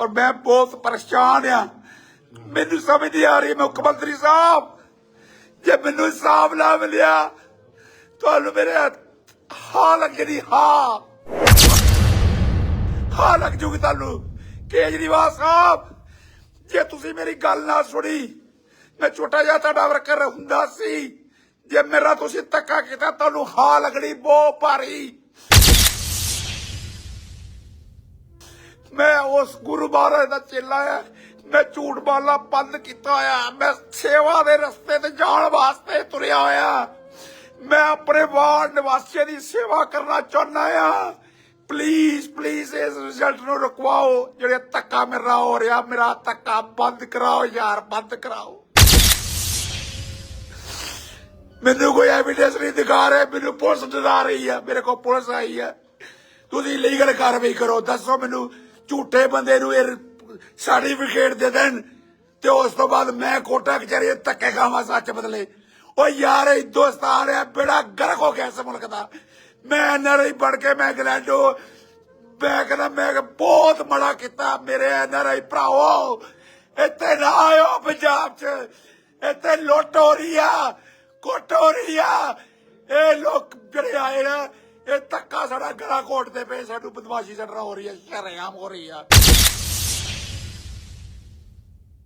ਔਰ ਮੈਂ ਬਹੁਤ ਪਰੇਸ਼ਾਨ ਆ। ਮੈਨੂੰ ਸਮਝ ਨਹੀਂ ਆ ਰਹੀ ਮੁੱਖ ਮੰਤਰੀ ਸਾਹਿਬ। ਜੇ ਮੈਨੂੰ ਇਨਸਾਫ ਨਾ ਮਿਲਿਆ, ਤੁਹਾਨੂੰ ਮੇਰੇ ਹਾਂ ਲੱਗ ਜਣੀ ਹਾਂ। ਹਾਂ ਲੱਗ ਜੂਗੀ ਤੁਹਾਨੂੰ। ਕੇਜਰੀਵਾਲ ਸਾਹਿਬ, ਜੇ ਤੁਸੀਂ ਮੇਰੀ ਗੱਲ ਨਾ ਸੁਣੀ, ਮੈਂ ਛੋਟਾ ਜਿਹਾ ਤੁਹਾਡਾ ਵਰਕਰ ਹੁੰਦਾ ਸੀ। ਜੇ ਮੇਰਾ ਤੁਸੀਂ ਧੱਕਾ ਕੀਤਾ, ਤੁਹਾਨੂੰ ਹਾਂ ਲੱਗਣੀ ਬਹੁਤ ਭਾਰੀ। ਮੈਂ ਉਸ ਗੁਰੂ ਮਹਾਰਾਜ ਦਾ ਚੇਲਾ ਆ। ਮੈਂ ਝੂਠ ਬਾਲਾ ਬੰਦ ਕੀਤਾ ਹੋਇਆ ਮੈਂ ਸੇਵਾ ਦੇ ਰਸਤੇ ਤੇ ਜਾਣ ਵਾਸਤੇ ਤੁਰਿਆ ਹੋਇਆ ਮੈਂ ਆਪਣੇ ਵਾਰਡ ਨਿਵਾਸੀਆਂ ਦੀ ਸੇਵਾ ਕਰਨਾ ਚਾਹੁੰਦਾ ਆ। ਪਲੀਜ਼ ਪਲੀਜ਼ ਇਸ ਰਿਜ਼ਲਟ ਨੂੰ ਰੁਕਵਾਓ। ਜਿਹੜੇ ਧੱਕਾ ਮੇਰਾ ਹੋ ਰਿਹਾ, ਮੇਰਾ ਧੱਕਾ ਬੰਦ ਕਰਾਓ, ਯਾਰ, ਬੰਦ ਕਰਾਓ। ਮੈਨੂੰ ਕੋਈ ਐਵੀਡੈਂਸ ਨਹੀਂ ਦਿਖਾ ਰਹੇ, ਮੈਨੂੰ ਪੁਲਿਸ ਡਰਾ ਰਹੀ ਹੈ ਮੇਰੇ ਕੋਲ ਪੁਲਿਸ ਆਈ ਹੈ ਤੁਸੀਂ ਲੀਗਲ ਕਾਰਵਾਈ ਕਰੋ, ਦੱਸੋ ਮੈਨੂੰ ਝੂਠੇ ਬੰਦੇ ਨੂੰ ਇਹ ਸਰਟੀਫਿਕੇਟ ਦੇ ਦੇਣ ਤੇ ਉਸ ਤੋਂ ਬਾਅਦ ਮੈਂ ਕੋਟਾ ਕਚਹਿਰੀ ਧੱਕੇ ਖਾਵਾਂ ਸੱਚ ਬਦਲੇ। ਓ ਯਾਰ ਹਿੰਦੁਸਤਾਨ ਹੈ ਬੇੜਾ ਗਰਕ ਹੋ ਗਿਆ ਇਸ ਮੁਲਕ ਦਾ। ਮੈਂ ਨਰੀ ਬਣ ਕੇ ਮੈਂ ਇੰਗਲੈਂਡੋ ਮੈਂ ਕਹਿੰਦਾ, ਮੈਂ ਬਹੁਤ ਮੜਾ ਕੀਤਾ ਮੇਰੇ ਐਨਆਰਆਈ ਭਰਾਓ ਇੱਥੇ ਨਾ ਆਇਓ ਪੰਜਾਬ 'ਚ। ਇੱਥੇ ਲੁੱਟ ਹੋ ਰਹੀ ਆ, ਕੁੱਟ ਹੋ ਰਹੀ ਆ। ਇਹ ਲੋਕ ਜਿਹੜੇ ਆਏ ਨਾ ਇਹ ਧੱਕਾ ਸਾਡਾ ਗਲਾ ਘੋਟਦੇ ਪਏ ਸਾਨੂੰ ਬਦਮਾਸ਼ੀ ਸਾਡਾ ਹੋ ਰਹੀ ਹੈ ਸ਼ਰੇਆਮ ਹੋ ਰਹੀ ਆ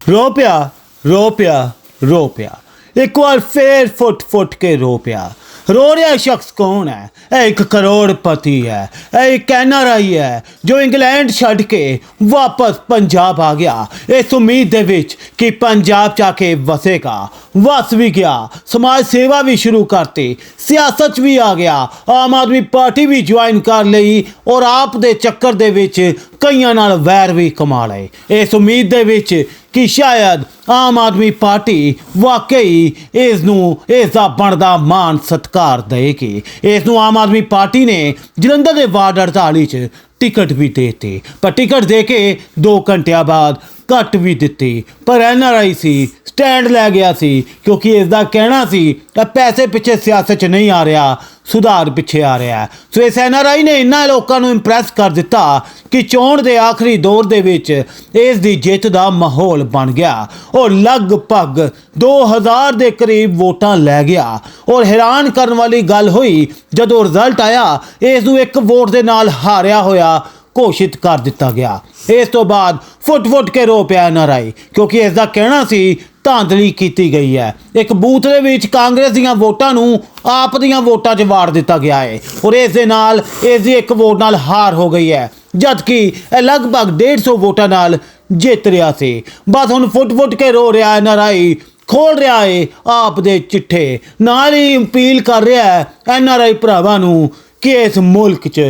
ਰੋ ਪਿਆ ਰੋ ਪਿਆ ਰੋ ਪਿਆ ਇੱਕ ਵਾਰ ਫੇਰ ਫੁੱਟ ਫੁੱਟ ਕੇ ਰੋ ਪਿਆ ਰੋ ਰਿਹਾ ਸ਼ਖਸ ਕੌਣ ਹੈ ਇਹ ਇੱਕ ਕਰੋੜਪਤੀ ਹੈ ਇਹ ਇੱਕ ਐਨਆਰਆਈ ਹੈ ਜੋ ਇੰਗਲੈਂਡ ਛੱਡ ਕੇ ਵਾਪਸ ਪੰਜਾਬ ਆ ਗਿਆ ਇਸ ਉਮੀਦ ਦੇ ਵਿੱਚ ਕਿ ਪੰਜਾਬ ਜਾ ਕੇ ਵਸੇਗਾ ਵਸ ਵੀ ਗਿਆ, ਸਮਾਜ ਸੇਵਾ ਵੀ ਸ਼ੁਰੂ ਕਰਤੀ, ਸਿਆਸਤ 'ਚ ਵੀ ਆ ਗਿਆ, ਆਮ ਆਦਮੀ ਪਾਰਟੀ ਵੀ ਜੁਆਇਨ ਕਰ ਲਈ ਔਰ ਆਪ ਦੇ ਚੱਕਰ ਦੇ ਵਿੱਚ ਕਈਆਂ ਨਾਲ ਵੈਰ ਵੀ ਕਮਾ ਲਏ। ਇਸ ਉਮੀਦ ਦੇ ਵਿੱਚ ਕਿ ਸ਼ਾਇਦ ਆਮ ਆਦਮੀ ਪਾਰਟੀ ਵਾਕਈ ਇਸ ਨੂੰ ਇਸ ਦਾ ਬਣਦਾ ਮਾਨ ਸਤਕਾਰ ਦੇਗੀ ਇਸ ਨੂੰ ਆਮ ਆਦਮੀ ਪਾਰਟੀ ਨੇ ਜਲੰਧਰ ਦੇ ਵਾਰਡ 48 ਚ ਟਿਕਟ ਵੀ ਦੇਤੀ। ਪਰ ਟਿਕਟ ਦੇ ਕੇ 2 ਘੰਟਿਆਂ ਬਾਅਦ ਘੱਟ ਵੀ ਦਿੱਤੀ। ਪਰ ਐਨਆਰਆਈ ਸੀ ਸਟੈਂਡ ਲੈ ਗਿਆ ਸੀ, ਕਿਉਂਕਿ ਇਸ ਦਾ ਕਹਿਣਾ ਸੀ ਕਿ ਪੈਸੇ ਪਿੱਛੇ ਸਿਆਸਤ 'ਚ ਨਹੀਂ ਆ ਰਿਹਾ। ਸੁਧਾਰ ਪਿੱਛੇ ਆ ਰਿਹਾ ਹੈ। ਸੋ ਇਸ ਐਨਆਰਆਈ ਨੇ ਇੰਨਾ ਲੋਕਾਂ ਨੂੰ ਇੰਪ੍ਰੈਸ ਕਰ ਦਿੱਤਾ ਕਿ ਚੋਣ ਦੇ ਆਖਰੀ ਦੌਰ ਦੇ ਵਿੱਚ ਇਸ ਦੀ ਜਿੱਤ ਦਾ ਮਾਹੌਲ ਬਣ ਗਿਆ। ਉਹ ਲਗਭਗ 2000 ਦੇ ਕਰੀਬ ਵੋਟਾਂ ਲੈ ਗਿਆ। ਔਰ ਹੈਰਾਨ ਕਰਨ ਵਾਲੀ ਗੱਲ ਹੋਈ, ਜਦੋਂ ਰਿਜ਼ਲਟ ਆਇਆ, ਇਸ ਨੂੰ ਇੱਕ ਵੋਟ ਦੇ ਨਾਲ ਹਾਰਿਆ ਹੋਇਆ ਘੋਸ਼ਿਤ ਕਰ ਦਿੱਤਾ ਗਿਆ। ਇਸ ਤੋਂ ਬਾਅਦ ਫੁੱਟ ਫੁੱਟ ਕੇ ਰੋ ਪਿਆ ਨਰਾਈ ਕਿਉਂਕਿ ਇਸ ਦਾ ਕਹਿਣਾ ਸੀ ਧਾਂਦਲੀ ਕੀਤੀ ਗਈ ਹੈ। ਇੱਕ ਬੂਥ ਦੇ ਵਿੱਚ ਕਾਂਗਰਸ ਦੀਆਂ ਵੋਟਾਂ ਨੂੰ ਆਪ ਦੀਆਂ ਵੋਟਾਂ 'ਚ ਵਾੜ ਦਿੱਤਾ ਗਿਆ ਹੈ ਔਰ ਇਸ ਦੇ ਨਾਲ ਇਸ ਦੀ ਇੱਕ ਵੋਟ ਨਾਲ ਹਾਰ ਹੋ ਗਈ ਹੈ, ਜਦਕਿ ਇਹ ਲਗਭਗ 150 ਵੋਟਾਂ ਨਾਲ ਜਿੱਤ ਰਿਹਾ ਸੀ। ਬਸ ਹੁਣ ਫੁੱਟ ਫੁੱਟ ਕੇ ਰੋ ਰਿਹਾ ਹੈ ਨਰਾਈ ਖੋਲ ਰਿਹਾ ਹੈ, ਆਪ ਦੇ ਚਿੱਠੇ। ਨਾਲ ਹੀ ਅਪੀਲ ਕਰ ਰਿਹਾ ਹੈ ਆਈ ਭਰਾਵਾਂ ਨੂੰ ਕਿ ਇਸ ਮੁਲਕ 'ਚ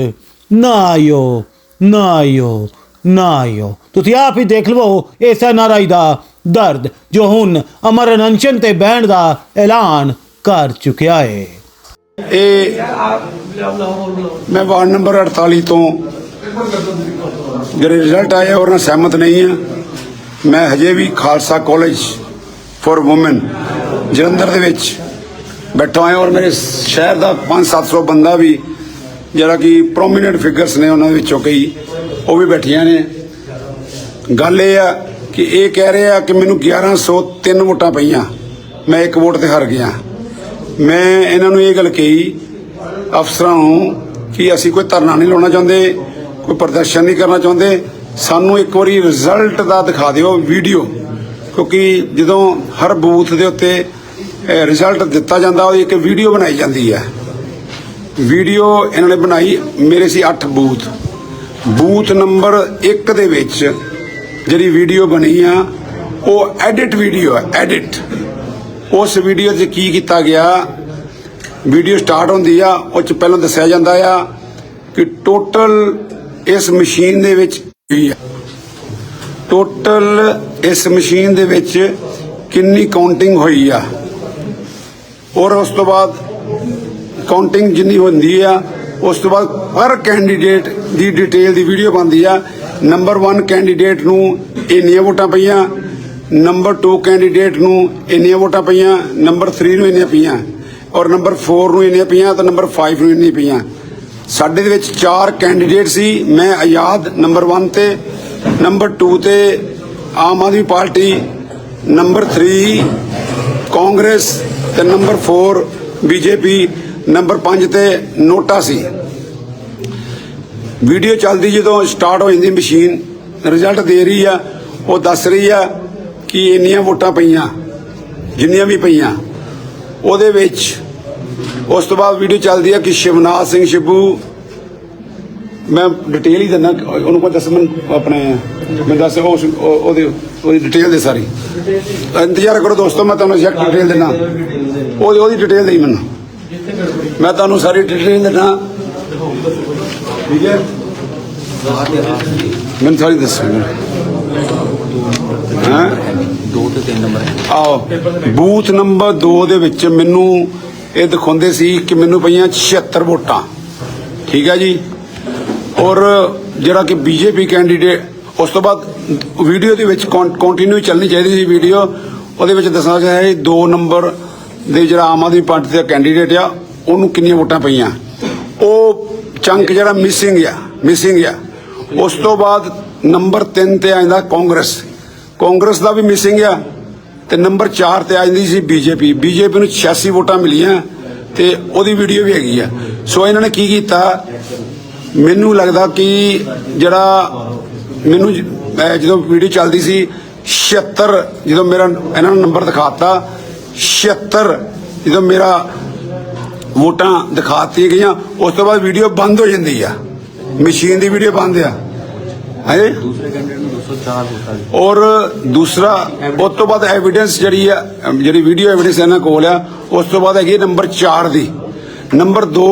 ਨਾ ਆਇਓ ਨਾ ਆਇਓ ਨਾ ਆਇਓ। ਤੁਸੀਂ ਆਪ ਹੀ ਦੇਖ ਲਵੋ, ਇਸ ਐੱਨ ਆਰ ਆਈ ਦਾ ਦਰਦ ਜੋ ਹੁਣ ਅਮਰ ਅਨਸ਼ਨ ਤੇ ਬਹਿਣ ਦਾ ਐਲਾਨ ਕਰ ਚੁੱਕਿਆ ਹੈ ਇਹ ਮੈਂ ਵਾਰਡ ਨੰਬਰ 48 ਤੋਂ ਜਿਹੜੇ ਰਿਜ਼ਲਟ ਆਏ ਉਹਨਾਂ ਨਾਲ ਸਹਿਮਤ ਨਹੀਂ ਹਾਂ ਮੈਂ ਹਜੇ ਵੀ Khalsa college for women Jalandhar ਦੇ ਵਿੱਚ ਬੈਠਾ ਹਾਂ ਔਰ ਮੇਰੇ ਸ਼ਹਿਰ ਦਾ 5-700 ਬੰਦਾ ਵੀ, ਜਿਹੜਾ ਕਿ ਪ੍ਰੋਮਿਨੈਂਟ ਫਿਗਰਸ ਨੇ ਉਹਨਾਂ ਵਿੱਚੋਂ ਕਈ, ਉਹ ਵੀ ਬੈਠੀਆਂ ਨੇ। ਗੱਲ ਇਹ ਆ ਕਿ ਇਹ ਕਹਿ ਰਹੇ ਆ ਕਿ ਮੈਨੂੰ 1103 ਵੋਟਾਂ ਪਈਆਂ। ਮੈਂ ਇੱਕ ਵੋਟ ਤੇ ਹਾਰ ਗਿਆ। ਮੈਂ ਇਹਨਾਂ ਨੂੰ ਇਹ ਗੱਲ ਕਹੀ, ਅਫਸਰਾਂ ਨੂੰ, ਕਿ ਅਸੀਂ ਕੋਈ ਧਰਨਾ ਨਹੀਂ ਲਾਉਣਾ ਚਾਹੁੰਦੇ, ਕੋਈ ਪ੍ਰਦਰਸ਼ਨ ਨਹੀਂ ਕਰਨਾ ਚਾਹੁੰਦੇ। ਸਾਨੂੰ ਇੱਕ ਵਾਰੀ ਰਿਜ਼ਲਟ ਦਾ ਦਿਖਾ ਦਿਓ ਵੀਡੀਓ ਕਿਉਂਕਿ ਜਦੋਂ ਹਰ ਬੂਥ ਦੇ ਉੱਤੇ ਰਿਜ਼ਲਟ ਦਿੱਤਾ ਜਾਂਦਾ, ਉਹਦੀ ਇੱਕ ਵੀਡੀਓ ਬਣਾਈ ਜਾਂਦੀ ਹੈ। ਵੀਡੀਓ ਇਹਨਾਂ ਨੇ ਬਣਾਈ, ਮੇਰੇ ਸੀ 8 ਬੂਥ। ਬੂਥ ਨੰਬਰ 1 ਦੇ ਵਿੱਚ ਜਿਹੜੀ ਵੀਡੀਓ ਬਣੀ ਆ, ਉਹ ਐਡਿਟ ਵੀਡੀਓ ਹੈ ਐਡਿਟ। ਉਸ ਵੀਡੀਓ 'ਚ ਕੀ ਕੀਤਾ ਗਿਆ? ਵੀਡੀਓ ਸਟਾਰਟ ਹੁੰਦੀ ਆ, ਉਹ 'ਚ ਪਹਿਲਾਂ ਦੱਸਿਆ ਜਾਂਦਾ ਆ ਕਿ ਟੋਟਲ ਇਸ ਮਸ਼ੀਨ ਦੇ ਵਿੱਚ ਕੀ ਆ? ਟੋਟਲ ਇਸ ਮਸ਼ੀਨ ਦੇ ਵਿੱਚ ਕਿੰਨੀ ਕਾਊਂਟਿੰਗ ਹੋਈ ਆ? ਔਰ ਉਸ ਤੋਂ ਬਾਅਦ ਕਾਊਂਟਿੰਗ ਜਿੰਨੀ ਹੁੰਦੀ ਆ, ਉਸ ਤੋਂ ਬਾਅਦ ਹਰ ਕੈਂਡੀਡੇਟ ਦੀ ਡਿਟੇਲ ਦੀ ਵੀਡੀਓ ਬਣਦੀ ਆ ਨੰਬਰ 1 ਕੈਂਡੀਡੇਟ ਨੂੰ ਇੰਨੀਆਂ ਵੋਟਾਂ ਪਈਆਂ। ਨੰਬਰ 2 ਕੈਂਡੀਡੇਟ ਨੂੰ ਇੰਨੀਆਂ ਵੋਟਾਂ ਪਈਆਂ। ਨੰਬਰ 3 ਨੂੰ ਇੰਨੀਆਂ ਪਈਆਂ। ਔਰ ਨੰਬਰ 4 ਨੂੰ ਇੰਨੀਆਂ ਪਈਆਂ ਤਾਂ ਨੰਬਰ 5 ਨੂੰ ਇੰਨੀਆਂ ਪਈਆਂ। ਸਾਡੇ ਦੇ ਵਿੱਚ ਚਾਰ ਕੈਂਡੀਡੇਟ ਸੀ। ਮੈਂ ਆਜ਼ਾਦ ਨੰਬਰ 1 ਤੇ ਨੰਬਰ 2 ਤੇ ਆਮ ਆਦਮੀ ਪਾਰਟੀ ਨੰਬਰ 3 ਕਾਂਗਰਸ ਤੇ ਨੰਬਰ 4 ਬੀਜੇਪੀ ਨੰਬਰ 5 ਤੇ ਨੋਟਾ ਸੀ। ਵੀਡੀਓ ਚੱਲਦੀ ਜਦੋਂ ਸਟਾਰਟ ਹੋ ਜਾਂਦੀ ਮਸ਼ੀਨ ਰਿਜ਼ਲਟ ਦੇ ਰਹੀ ਆ, ਉਹ ਦੱਸ ਰਹੀ ਆ ਕਿ ਇੰਨੀਆਂ ਵੋਟਾਂ ਪਈਆਂ, ਜਿੰਨੀਆਂ ਵੀ ਪਈਆਂ। ਉਹਦੇ ਵਿੱਚ ਉਸ ਤੋਂ ਬਾਅਦ ਵੀਡੀਓ ਚੱਲਦੀ ਆ ਕਿ ਸ਼ਿਵਨਾਥ ਸਿੰਘ ਸ਼ਿਬੂ, ਮੈਂ ਡਿਟੇਲ ਹੀ ਦਿੰਦਾ, ਉਹਨੂੰ ਕੋਈ ਦੱਸ ਮੈਂ ਆਪਣੇ ਮੈਂ ਦੱਸ, ਉਹ ਉਹਦੇ, ਉਹਦੀ ਡਿਟੇਲ ਦੇ ਸਾਰੀ। ਇੰਤਜ਼ਾਰ ਕਰੋ ਦੋਸਤੋ, ਮੈਂ ਤੁਹਾਨੂੰ ਐਗਜ਼ੈਕਟ ਡਿਟੇਲ ਦਿੰਦਾ। ਉਹਦੀ ਉਹਦੀ ਡਿਟੇਲ ਦੇਈ ਮੈਨੂੰ। ਮੈਂ ਤੁਹਾਨੂੰ ਸਾਰੀ ਡਿਟੇਲ ਦਿੰਦਾ। ਠੀਕ ਹੈ ਮੈਨੂੰ ਸਾਰੀ ਦੱਸੋ ਹਾਂ? ਦੋ ਤੇ ਤਿੰਨ ਨੰਬਰ ਆਓ ਬੂਥ ਨੰਬਰ 2 ਦੇ ਵਿੱਚ ਮੈਨੂੰ ਇਹ ਦਿਖਾਉਂਦੇ ਸੀ ਕਿ ਮੈਨੂੰ ਪਈਆਂ 76 ਵੋਟਾਂ। ਠੀਕ ਹੈ ਜੀ? ਔਰ ਜਿਹੜਾ ਕਿ ਬੀਜੇਪੀ ਕੈਂਡੀਡੇਟ ਉਸ ਤੋਂ ਬਾਅਦ ਵੀਡੀਓ ਦੇ ਵਿੱਚ ਕੰਟੀਨਿਊ ਚੱਲਣੀ ਚਾਹੀਦੀ ਸੀ ਵੀਡੀਓ, ਉਹਦੇ ਵਿੱਚ ਦੱਸਣਾ ਚਾਹਿਆ ਹੈ 2 ਨੰਬਰ ਦੇ ਜਿਹੜਾ ਆਮ ਆਦਮੀ ਪਾਰਟੀ ਦਾ ਕੈਂਡੀਡੇਟ ਆ, ਉਹਨੂੰ ਕਿੰਨੀਆਂ ਵੋਟਾਂ ਪਈਆਂ? ਉਹ ਚੰਕ ਜਿਹੜਾ ਮਿਸਿੰਗ ਆ ਮਿਸਿੰਗ ਆ। ਉਸ ਤੋਂ ਬਾਅਦ ਨੰਬਰ 3 ਤੇ ਆ ਜਾਂਦਾ ਕਾਂਗਰਸ। ਕਾਂਗਰਸ ਦਾ ਵੀ ਮਿਸਿੰਗ ਆ ਤੇ ਨੰਬਰ 4 ਤੇ ਆ ਜਾਂਦੀ ਸੀ ਬੀਜੇਪੀ। ਬੀਜੇਪੀ ਨੂੰ 86 ਵੋਟਾਂ ਮਿਲੀਆਂ ਤੇ ਉਹਦੀ ਵੀਡੀਓ ਵੀ ਹੈਗੀ ਆ। ਸੋ ਇਹਨਾਂ ਨੇ ਕੀ ਕੀਤਾ? ਮੈਨੂੰ ਲੱਗਦਾ ਕਿ ਜਿਹੜਾ ਮੈਨੂੰ ਜਦੋਂ ਵੀਡੀਓ ਚੱਲਦੀ ਸੀ 76 ਜਦੋਂ ਮੇਰਾ, ਇਹਨਾਂ ਨੂੰ ਨੰਬਰ ਦਿਖਾਤਾ 76 ਜਦੋਂ ਮੇਰਾ ਵੋਟਾਂ ਦਿਖਾਤੀਆਂ ਗਈਆਂ ਉਸ ਤੋਂ ਬਾਅਦ ਵੀਡੀਓ ਬੰਦ ਹੋ ਜਾਂਦੀ ਆ। ਮਸ਼ੀਨ ਦੀ ਵੀਡੀਓ ਬੰਦ ਆ। ਹੈ? ਦੂਸਰੇ ਕੈਂਡੀਡੇਟ ਨੂੰ 204 ਵੋਟਾਂ ਸੀ ਔਰ ਦੂਸਰਾ ਉਸ ਤੋਂ ਬਾਅਦ ਐਵੀਡੈਂਸ ਜਿਹੜੀ ਆ ਜਿਹੜੀ ਵੀਡੀਓ ਐਵੀਡੈਂਸ ਇਹਨਾਂ ਕੋਲ ਆ ਉਸ ਤੋਂ ਬਾਅਦ ਹੈਗੀ ਨੰਬਰ 4 ਦੀ। ਨੰਬਰ 2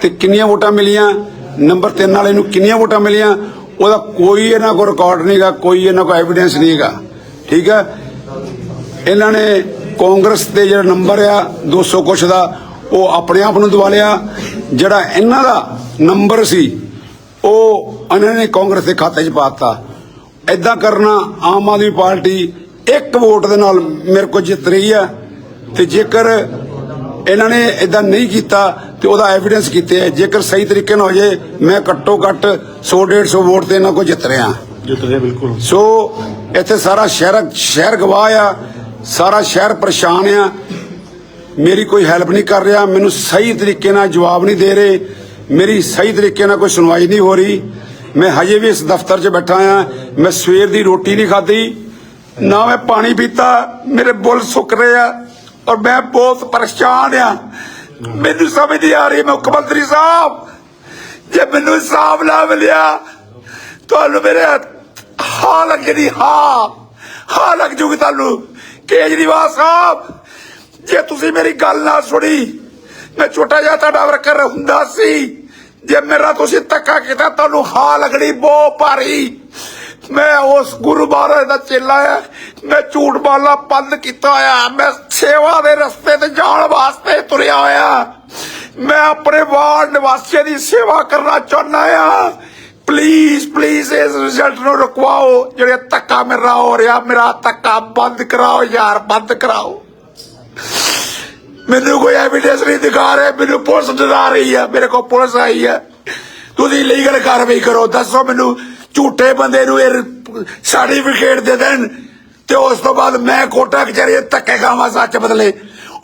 ਤੇ ਕਿੰਨੀਆਂ ਵੋਟਾਂ ਮਿਲੀਆਂ? ਨੰਬਰ 3 ਵਾਲੇ ਨੂੰ ਕਿੰਨੀਆਂ ਵੋਟਾਂ ਮਿਲੀਆਂ? ਉਹਦਾ ਕੋਈ ਇਹਨਾਂ ਕੋਲ ਰਿਕਾਰਡ ਨਹੀਂਗਾ ਕੋਈ ਇਹਨਾਂ ਕੋਲ ਐਵੀਡੈਂਸ ਨਹੀਂਗਾ ਠੀਕ ਹੈ ਇਹਨਾਂ ਨੇ ਕਾਂਗਰਸ ਦੇ ਜਿਹੜਾ ਨੰਬਰ ਆ 200 ਕੁਛ ਦਾ ਉਹ ਆਪਣੇ ਆਪ ਨੂੰ ਦਵਾ ਲਿਆ। ਜਿਹੜਾ ਇਹਨਾਂ ਦਾ ਨੰਬਰ ਸੀ ਉਹ ਇਹਨਾਂ ਨੇ ਕਾਂਗਰਸ ਦੇ ਖਾਤੇ 'ਚ ਪਾਤਾ ਐਦਾਂ ਕਰਨਾ ਆਮ ਆਦਮੀ ਪਾਰਟੀ ਇੱਕ ਵੋਟ ਦੇ ਨਾਲ ਮੇਰੇ ਕੋਲ ਜਿੱਤ ਰਹੀ ਆ ਤੇ ਜੇਕਰ ਇਹਨਾਂ ਨੇ ਇਦਾਂ ਨਹੀਂ ਕੀਤਾ ਤੇ ਉਹਦਾ ਐਵੀਡੈਂਸ ਕੀਤੇ ਹੈ ਜੇਕਰ ਸਹੀ ਤਰੀਕੇ ਨਾਲ ਹੋ ਜੇ ਮੈਂ ਘੱਟੋ ਘੱਟ 100 150 ਵੋਟ ਤੇ ਇਹਨਾਂ ਕੋਲ ਜਿੱਤ ਰਿਹਾ। ਜਿੱਤ ਰਿਹਾ ਬਿਲਕੁਲ। ਸੋ ਇੱਥੇ ਸਾਰਾ ਸ਼ਹਿਰ ਸ਼ਹਿਰ ਗਵਾਹ ਆ ਸਾਰਾ ਸ਼ਹਿਰ ਪਰੇਸ਼ਾਨ ਆ। ਮੇਰੀ ਕੋਈ ਹੈਲਪ ਨਹੀਂ ਕਰ ਰਿਹਾ, ਮੈਨੂੰ ਸਹੀ ਤਰੀਕੇ ਨਾਲ ਜਵਾਬ ਨਹੀਂ ਦੇ ਰਹੇ, ਮੇਰੀ ਸਹੀ ਤਰੀਕੇ ਨਾਲ ਕੋਈ ਸੁਣਵਾਈ ਨਹੀਂ ਹੋ ਰਹੀ। ਮੈਂ ਹਜੇ ਵੀ ਇਸ ਦਫ਼ਤਰ 'ਚ ਬੈਠਾ ਆ ਮੈਂ ਸਵੇਰ ਦੀ ਰੋਟੀ ਨਹੀਂ ਖਾਧੀ, ਨਾ ਮੈਂ ਪਾਣੀ ਪੀਤਾ, ਮੇਰੇ ਬੁੱਲ ਸੁੱਕ ਰਹੇ ਆ ਔਰ ਮੈਂ ਬਹੁਤ ਪਰੇਸ਼ਾਨ ਆ। ਮੈਨੂੰ ਸਮਝ ਨਹੀਂ ਆ ਰਹੀ, ਮੁੱਖ ਮੰਤਰੀ ਸਾਹਿਬ, ਜੇ ਮੈਨੂੰ ਇਨਸਾਫ ਨਾ ਮਿਲਿਆ, ਤੁਹਾਨੂੰ ਮੇਰੇ ਹਾਂ ਲੱਗਦੀ ਹਾਂ ਹਾਂ ਲੱਗ ਜੂਗੀ ਤੁਹਾਨੂੰ। ਕੇਜਰੀਵਾਲ ਸਾਹਿਬ ਜੇ ਤੁਸੀਂ ਮੇਰੀ ਗੱਲ ਨਾ ਸੁਣੀ, ਮੈਂ ਛੋਟਾ ਜਿਹਾ ਤੁਹਾਡਾ ਵਰਕਰ ਹੁੰਦਾ ਸੀ। ਜੇ ਮੇਰਾ ਤੁਸੀਂ ਧੱਕਾ ਕੀਤਾ, ਤੁਹਾਨੂੰ ਹਾਂ ਲੱਗਣੀ ਬਹੁਤ ਭਾਰੀ। ਮੈਂ ਉਸ ਗੁਰੂ ਮਹਾਰਾਜ ਦਾ ਚੇਲਾ ਆ। ਮੈਂ ਝੂਠ ਬੋਲਣਾ ਬੰਦ ਕੀਤਾ ਹੋਇਆ। ਮੈਂ ਸੇਵਾ ਦੇ ਰਸਤੇ ਤੇ ਜਾਣ ਵਾਸਤੇ ਤੁਰਿਆ ਹੋਇਆ। ਮੈਂ ਆਪਣੇ ਵਾਰਡ ਨਿਵਾਸੀਆਂ ਦੀ ਸੇਵਾ ਕਰਨਾ ਚਾਹੁੰਦਾ ਆ। ਪਲੀਜ਼ ਪਲੀਜ਼ ਇਸ ਰਿਜ਼ਲਟ ਨੂੰ ਰੁਕਵਾਓ। ਜਿਹੜੇ ਧੱਕਾ ਮੇਰਾ ਹੋ ਰਿਹਾ, ਮੇਰਾ ਧੱਕਾ ਬੰਦ ਕਰਾਓ, ਯਾਰ, ਬੰਦ ਕਰਾਓ। ਮੈਨੂੰ ਕੋਈ ਐਵੀਡੈਂਸ ਨਹੀਂ ਦਿਖਾ ਰਹੇ, ਮੈਨੂੰ ਪੁਲਿਸ ਡਰਾ ਰਹੀ ਹੈ ਮੇਰੇ ਕੋਲ ਪੁਲਿਸ ਆਈ ਹੈ ਤੁਸੀਂ ਲੀਗਲ ਕਾਰਵਾਈ ਕਰੋ, ਦੱਸੋ ਮੈਨੂੰ ਝੂਠੇ ਬੰਦੇ ਨੂੰ ਇਹ ਸਰਟੀਫਿਕੇਟ ਦੇ ਦੇਣ, ਤੇ ਉਸ ਤੋਂ ਬਾਅਦ ਮੈਂ ਕੋਟਾ ਕਚਹਿਰੀ ਧੱਕੇ ਖਾਵਾਂ ਸੱਚ ਬਦਲੇ।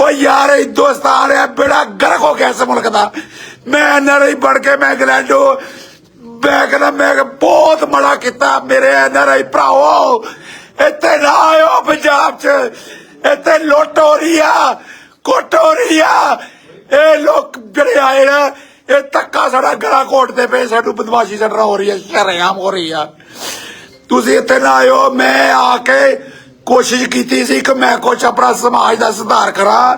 ਓ ਯਾਰ, ਇਹ ਹਿੰਦੁਸਤਾਨ ਹੈ ਬੇੜਾ ਗਰਕ ਹੋ ਗਿਆ ਇਸ ਮੁਲਕ ਦਾ। ਮੈਂ ਨਰੀ ਬਣ ਕੇ ਮੈਂ ਇੰਗਲੈਂਡੋ ਮੈਂ ਕਹਿੰਦਾ, ਮੈਂ ਬਹੁਤ ਮੜਾ ਕੀਤਾ ਮੇਰੇ ਐਨਆਰਆਈ ਭਰਾਓ ਇੱਥੇ ਨਾ ਆਇਓ ਪੰਜਾਬ 'ਚ। ਇੱਥੇ ਲੁੱਟ ਹੋ ਰਹੀ ਆ ਕੁੱਟ ਹੋ ਰਹੀ ਆ ਇਹ ਲੋਕ ਜਿਹੜੇ ਆਏ ਨਾ, ਇਹ ਧੱਕਾ ਸਾਡਾ ਗਲਾ ਘੋਟਦੇ ਪਏ ਸਾਨੂੰ ਬਦਮਾਸ਼ੀ ਸਾਡਾ ਹੋ ਰਹੀ ਹੈ, ਸ਼ਰੇਆਮ ਹੋ ਰਹੀ ਆ। ਤੁਸੀਂ ਇੱਥੇ ਨਾ ਆਇਓ, ਮੈਂ ਆ ਕੇ ਕੋਸ਼ਿਸ਼ ਕੀਤੀ ਸੀ ਕਿ ਮੈਂ ਕੁਛ ਆਪਣਾ ਸਮਾਜ ਦਾ ਸੁਧਾਰ ਕਰਾਂ।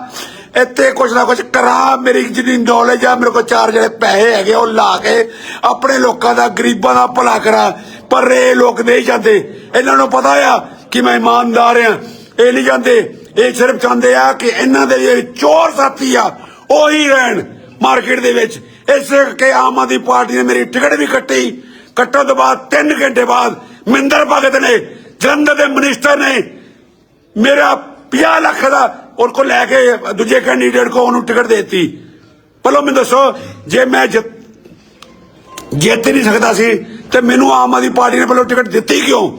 ਇੱਥੇ ਕੁਛ ਨਾ ਕੁਛ ਕਰਾਂ, ਮੇਰੀ ਜਿੰਨੀ ਨੌਲੇਜ ਆ, ਮੇਰੇ ਕੋਲ ਚਾਰ ਜਿਹੜੇ ਪੈਸੇ ਹੈਗੇ ਉਹ ਲਾ ਕੇ ਆਪਣੇ ਲੋਕਾਂ ਦਾ, ਗਰੀਬਾਂ ਦਾ ਭਲਾ ਕਰਾਂ। ਪਰ ਇਹ ਲੋਕ ਨਹੀਂ ਜਾਂਦੇ। ਇਹਨਾਂ ਨੂੰ ਪਤਾ ਆ ਕਿ ਮੈਂ ਇਮਾਨਦਾਰ ਆ। ਇਹ ਨਹੀਂ ਜਾਂਦੇ। ਇਹ ਸਿਰਫ ਚਾਹੁੰਦੇ ਆ ਕਿ ਇਹਨਾਂ ਦੇ ਜਿਹੜੇ ਚੋਰ ਸਾਥੀ ਆ। ਉਹੀ ਰਹਿਣ ਮਾਰਕੀਟ ਦੇ ਵਿੱਚ। ਇਸ ਕਰਕੇ ਆਮ ਆਦਮੀ ਪਾਰਟੀ ਨੇ ਮੇਰੀ ਟਿਕਟ ਵੀ ਕੱਟੀ। ਕੱਟਣ ਤੋਂ ਬਾਅਦ 3 ਘੰਟੇ ਬਾਅਦ ਮਹਿੰਦਰ ਭਗਤ ਨੇ, ਜਲੰਧਰ ਦੇ ਮਿਨਿਸਟਰ ਨੇ ਮੇਰਾ 50 ਲੱਖ ਦਾ ਉਹ ਕੋ ਲੈ ਕੇ ਦੂਜੇ ਕੈਂਡੀਡੇਟ ਕੋ ਉਹਨੂੰ ਟਿਕਟ ਦੇਤੀ। ਪਹਿਲਾਂ ਮੈਨੂੰ ਦੱਸੋ, ਜੇ ਮੈਂ ਜਿੱਤ ਨਹੀਂ ਸਕਦਾ ਸੀ, ਤੇ ਮੈਨੂੰ ਆਮ ਆਦਮੀ ਪਾਰਟੀ ਨੇ ਪਹਿਲਾਂ ਟਿਕਟ ਦਿੱਤੀ ਕਿਉਂ?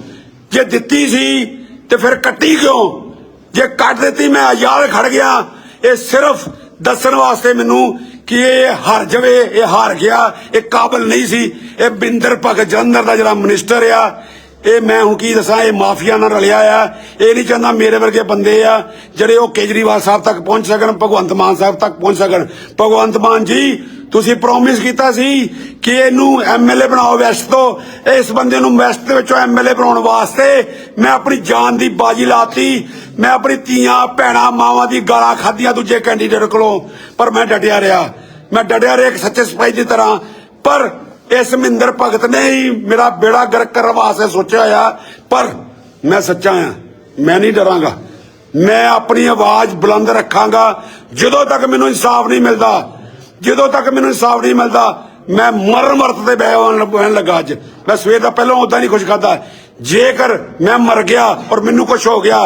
ਜੇ ਦਿੱਤੀ ਸੀ ਤੇ ਫਿਰ ਕੱਟੀ ਕਿਉਂ? ਜੇ ਕੱਟ ਦਿੱਤੀ ਮੈਂ ਆਜ਼ਾਦ ਖੜ ਗਿਆ। ਇਹ ਸਿਰਫ ਦੱਸਣ ਵਾਸਤੇ ਮੈਨੂੰ ਕਿ ਇਹ ਹਾਰ ਜਾਵੇ, ਇਹ ਹਾਰ ਗਿਆ, ਇਹ ਕਾਬਲ ਨਹੀਂ ਸੀ। ਇਹ ਬਿੰਦਰ ਭਗਤ ਜਲੰਧਰ ਦਾ ਜਿਹੜਾ ਮਿਨਿਸਟਰ ਆ ਇਹ ਮੈਂ ਹੁਣ ਕੀ ਦੱਸਾਂ, ਇਹ ਮਾਫੀਆ ਨਾਲ ਰਲਿਆ ਆ। ਇਹ ਨਹੀਂ ਚਾਹੁੰਦਾ ਮੇਰੇ ਵਰਗੇ ਬੰਦੇ ਆ, ਜਿਹੜੇ ਉਹ ਕੇਜਰੀਵਾਲ ਸਾਹਿਬ ਤੱਕ ਪਹੁੰਚ ਸਕਣ, ਭਗਵੰਤ ਮਾਨ ਸਾਹਿਬ ਤੱਕ ਪਹੁੰਚ ਸਕਣ। ਭਗਵੰਤ ਮਾਨ ਜੀ, ਤੁਸੀਂ ਪ੍ਰੋਮਿਸ ਕੀਤਾ ਸੀ ਕਿ ਇਹਨੂੰ ਐਮਐਲਏ ਬਣਾਓ ਵੈਸਟ ਤੋਂ। ਇਸ ਬੰਦੇ ਨੂੰ ਵੈਸਟ ਦੇ ਵਿੱਚੋਂ ਐਮਐਲਏ ਬਣਾਉਣ ਵਾਸਤੇ ਮੈਂ ਆਪਣੀ ਜਾਨ ਦੀ ਬਾਜੀ ਲਾਤੀ। ਮੈਂ ਆਪਣੀ ਧੀਆਂ, ਭੈਣਾਂ, ਮਾਵਾਂ ਦੀ ਗਾਲਾਂ ਖਾਧੀਆਂ ਦੂਜੇ ਕੈਂਡੀਡੇਟ ਕੋਲੋਂ। ਪਰ ਮੈਂ ਡਟਿਆ ਰਿਹਾ। ਮੈਂ ਡਟਿਆ ਰਿਹਾ ਇੱਕ ਸੱਚੇ ਸਿਪਾਹੀ ਦੀ ਤਰ੍ਹਾਂ। ਪਰ ਇਸ ਮਹਿੰਦਰ ਭਗਤ ਨੇ ਹੀ ਮੇਰਾ ਬੇੜਾ ਗਰਕ ਕਰਨ ਵਾਸਤੇ ਸੋਚਿਆ ਆ। ਪਰ ਮੈਂ ਸੱਚਾ ਆ, ਮੈਂ ਨਹੀਂ ਡਰਾਂਗਾ। ਮੈਂ ਆਪਣੀ ਆਵਾਜ਼ ਬੁਲੰਦ ਰੱਖਾਂਗਾ। ਜਦੋਂ ਤੱਕ ਮੈਨੂੰ ਇਨਸਾਫ ਨਹੀਂ ਮਿਲਦਾ, ਜਦੋਂ ਤੱਕ ਮੈਨੂੰ ਇਨਸਾਫ ਨਹੀਂ ਮਿਲਦਾ, ਮੈਂ ਮਰਨ ਮਰਤ ਤੇ ਬਹਿਣ ਲੱਗਾ ਅੱਜ। ਮੈਂ ਸਵੇਰ ਦਾ ਪਹਿਲਾਂ ਉਦਾਂ ਨਹੀਂ ਕੁਝ ਖਾਦਾ ਜੇਕਰ ਮੈਂ ਮਰ ਗਿਆ ਔਰ ਮੈਨੂੰ ਕੁਝ ਹੋ ਗਿਆ,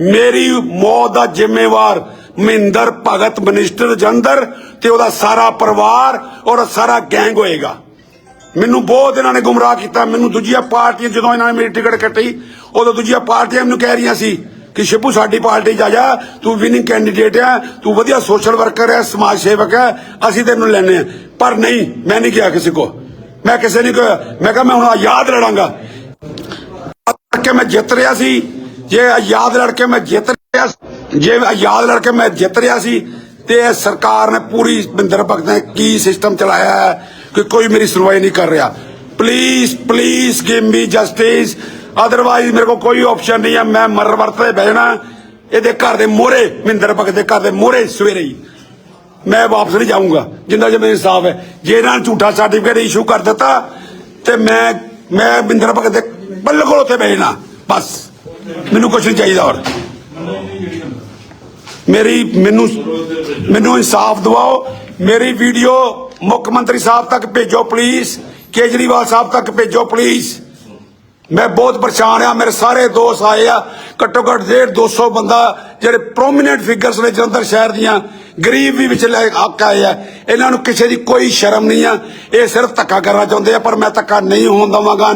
ਮੇਰੀ ਮੌਤ ਦਾ ਜ਼ਿੰਮੇਵਾਰ ਮਹਿੰਦਰ ਭਗਤ ਮਨਿਸਟਰ ਜੰਦਰ ਤੇ ਉਹਦਾ ਸਾਰਾ ਪਰਿਵਾਰ ਔਰ ਸਾਰਾ ਗੈਂਗ ਹੋਏਗਾ। ਮੈਨੂੰ ਬਹੁਤ ਇਹਨਾਂ ਨੇ ਗੁੰਮਰਾਹ ਕੀਤਾ। ਮੈਨੂੰ ਦੂਜੀਆਂ ਪਾਰਟੀਆਂ ਜਦੋਂ ਇਹਨਾਂ ਨੇ ਮੇਰੀ ਟਿਕਟ ਕੱਟੀ, ਉਦੋਂ ਦੂਜੀਆਂ ਪਾਰਟੀਆਂ ਮੈਨੂੰ ਕਹਿ ਰਹੀਆਂ ਸੀ ਕਿ ਸ਼ਿਪੂ, ਸਾਡੀ ਪਾਰਟੀ 'ਚ ਜਾ, ਤੂੰ ਵਿਨਿੰਗ ਕੈਂਡੀਡੇਟ ਆ, ਤੂੰ ਵਧੀਆ ਸੋਸ਼ਲ ਵਰਕਰ ਹੈ ਸਮਾਜ ਸੇਵਕ ਹੈ ਅਸੀਂ ਤੈਨੂੰ ਲੈਣੇ ਆ। ਪਰ ਨਹੀਂ, ਮੈਂ ਨਹੀਂ ਕਿਹਾ ਕਿਸੇ ਕੋ। ਮੈਂ ਕਿਸੇ ਨੇ ਕਿਹਾ, ਮੈਂ ਕਿਹਾ ਮੈਂ ਹੁਣ ਆਜ਼ਾਦ ਲੜਾਂਗਾ। ਲੜ ਮੈਂ ਜਿੱਤ ਰਿਹਾ ਸੀ। ਜੇ ਆਜ਼ਾਦ ਲੜ ਕੇ ਮੈਂ ਜਿੱਤ ਰਿਹਾ ਜੇ ਆਜ਼ਾਦ ਲੜ ਕੇ ਮੈਂ ਜਿੱਤ ਰਿਹਾ ਸੀ, ਤੇ ਸਰਕਾਰ ਨੇ ਪੂਰੀ ਬਿੰਦਰ ਭਗਤ ਨੇ ਕੀ ਸਿਸਟਮ ਚਲਾਇਆ ਹੈ ਕਿ ਕੋਈ ਮੇਰੀ ਸੁਣਵਾਈ ਨਹੀਂ ਕਰ ਰਿਹਾ। Please please give me justice otherwise ਮੇਰੇ ਕੋਲ ਕੋਈ ਆਪਸ਼ਨ ਨਹੀਂ ਹੈ ਮੈਂ ਮਰ ਵਰਤ ਤੇ ਇਹਦੇ ਘਰ ਦੇ ਮੋਹਰੇ, ਮਹਿੰਦਰ ਭਗਤ ਦੇ ਘਰ ਦੇ ਮੋਹਰੇ ਸਵੇਰੇ ਹੀ ਮੈਂ ਵਾਪਸ ਨਹੀਂ ਜਾਊਂਗਾ। ਜਿੰਨਾ ਜੇ ਮੈਨੂੰ ਇਨਸਾਫ ਹੈ। ਜੇ ਇਹਨਾਂ ਨੇ ਝੂਠਾ ਸਰਟੀਫਿਕੇਟ ਇਸ਼ੂ ਕਰ ਦਿੱਤਾ, ਤੇ ਮੈਂ ਮੈਂ ਬਿੰਦਰ ਭਗਤ ਦੇ ਬਿਲਕੁਲ ਉੱਥੇ ਬੈਠਣਾ ਬਸ। ਮੈਨੂੰ ਕੁਝ ਨਹੀਂ ਚਾਹੀਦਾ ਹੋਰ। ਮੇਰੀ, ਮੈਨੂੰ ਮੈਨੂੰ ਇਨਸਾਫ ਦਿਵਾਓ। ਮੇਰੀ ਵੀਡੀਓ ਮੁੱਖ ਮੰਤਰੀ ਸਾਹਿਬ ਤੱਕ ਭੇਜੋ ਪਲੀਜ਼ ਕੇਜਰੀਵਾਲ ਸਾਹਿਬ ਤੱਕ ਭੇਜੋ ਪਲੀਜ਼ ਮੈਂ ਬਹੁਤ ਪਰੇਸ਼ਾਨ ਆ ਮੇਰੇ ਸਾਰੇ ਦੋਸਤ ਆਏ ਆ, ਘੱਟੋ ਘੱਟ 1.5 200 ਬੰਦਾ, ਜਿਹੜੇ ਪ੍ਰੋਮਿਨੈਂਟ ਫਿਗਰਸ ਨੇ ਜਲੰਧਰ ਸ਼ਹਿਰ ਦੀਆਂ, ਗਰੀਬ ਵੀ ਵਿੱਚ ਲੈ ਆਏ ਆ। ਇਹਨਾਂ ਨੂੰ ਕਿਸੇ ਦੀ ਕੋਈ ਸ਼ਰਮ ਨਹੀਂ ਆ। ਇਹ ਸਿਰਫ ਧੱਕਾ ਕਰਨਾ ਚਾਹੁੰਦੇ ਆ, ਪਰ ਮੈਂ ਧੱਕਾ ਨਹੀਂ ਹੋਣ ਦਵਾਂਗਾ।